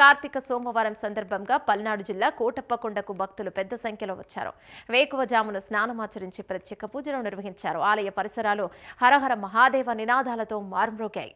కార్తీక సోమవారం సందర్భంగా పల్నాడు జిల్లా కోటప్పకొండకు భక్తులు పెద్ద సంఖ్యలో వచ్చారు. వేకువజామున స్నానమాచరించి ప్రత్యేక పూజలు నిర్వహించారు. ఆలయ పరిసరాలు హరహర మహాదేవ నినాదాలతో మారుమ్రోగాయి.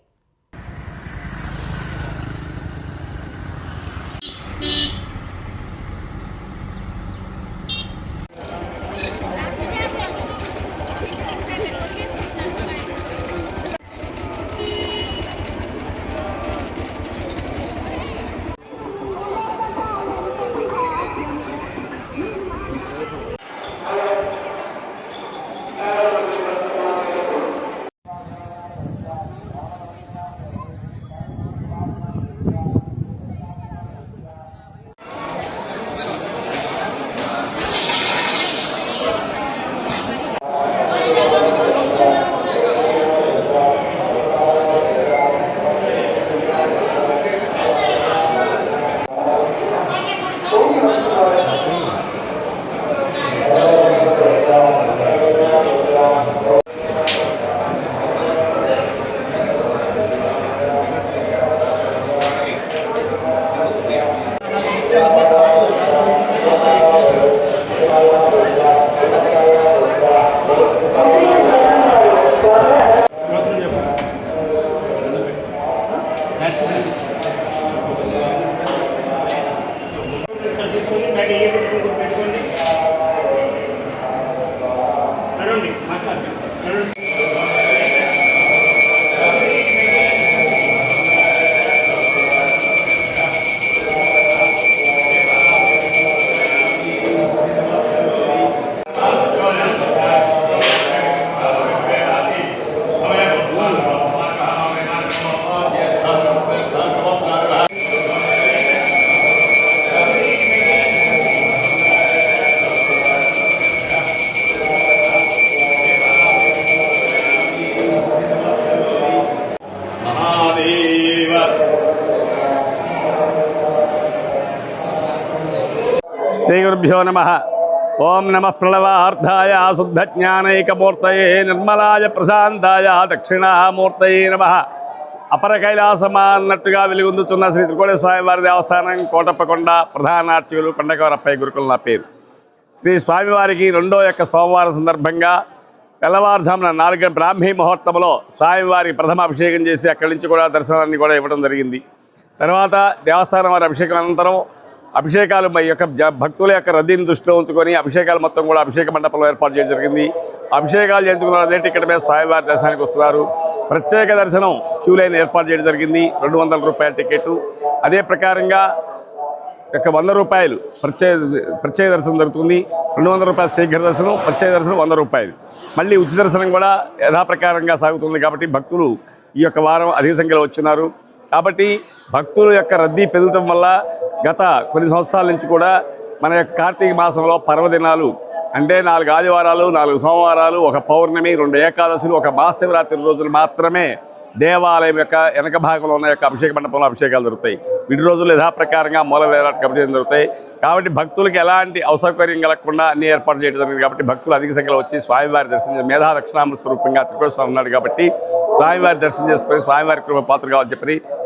querido శ్రీ గురుభ్యో నమ. ఓం నమ ప్రణవార్థాయ శుద్ధజ్ఞానైకమూర్తయే నిర్మలాయ ప్రశాంతాయ దక్షిణామూర్తయే నమ. అపర కైలాసమా అన్నట్టుగా వెలుగొందుతున్న శ్రీ త్రికోణ స్వామివారి దేవస్థానం కోటప్పకొండ ప్రధాన అర్చకులు కొండకవరప్పయ్య గురుకుల నా పేరు. శ్రీ స్వామివారికి రెండో యొక్క సోమవారం సందర్భంగా తెల్లవారుజామున నాలుగు బ్రాహ్మీ ముహూర్తంలో స్వామివారికి ప్రథమ అభిషేకం చేసి అక్కడి నుంచి కూడా దర్శనాన్ని కూడా ఇవ్వడం జరిగింది. తర్వాత దేవస్థానం వారి అభిషేకం అనంతరం అభిషేకాలు యొక్క జ- భక్తుల యొక్క రద్దీని దృష్టిలో ఉంచుకొని అభిషేకాలు మొత్తం కూడా అభిషేక మండపంలో ఏర్పాటు చేయడం జరిగింది. అభిషేకాలు చేయించుకున్న అదే టికెట్ మీద స్వామివారి దర్శనానికి వస్తున్నారు. ప్రత్యేక దర్శనం క్యూ లైన్ ఏర్పాటు చేయడం జరిగింది. రెండు వందల రూపాయల టికెట్. అదే ప్రకారంగా యొక్క వంద రూపాయలు ప్రత్యేక ప్రత్యేక దర్శనం జరుగుతుంది. రెండు వందల రూపాయల శీఘ్ర దర్శనం ప్రత్యేక దర్శనం వంద రూపాయలు. మళ్ళీ ఉచిత దర్శనం కూడా యథాప్రకారంగా సాగుతుంది కాబట్టి భక్తులు ఈ యొక్క వారం అధిక సంఖ్యలో వచ్చున్నారు కాబట్టి భక్తుల యొక్క రద్దీ పెరగటం వల్ల గత కొన్ని సంవత్సరాల నుంచి కూడా మన యొక్క కార్తీక మాసంలో పర్వదినాలు అంటే నాలుగు ఆదివారాలు నాలుగు సోమవారాలు ఒక పౌర్ణమి రెండు ఏకాదశులు ఒక మహాశివరాత్రి రోజులు మాత్రమే దేవాలయం యొక్క వెనక భాగంలో ఉన్న యొక్క అభిషేక మండపంలో అభిషేకాలు జరుగుతాయి. విడి రోజులు యథాప్రకారంగా మూల వేరాటకు అభిషేకం జరుగుతాయి. కాబట్టి భక్తులకు ఎలాంటి అసౌకర్యం కలగకుండా అన్ని ఏర్పాటు చేయడం జరిగింది కాబట్టి భక్తులు అధిక సంఖ్యలో వచ్చి స్వామివారి దర్శనం మేధా దక్షిణామృత స్వరూపంగా త్రికోణ స్వామి ఉన్నాడు కాబట్టి స్వామివారి దర్శనం చేసుకొని స్వామివారి కృప పాత్ర కావాలని చెప్పి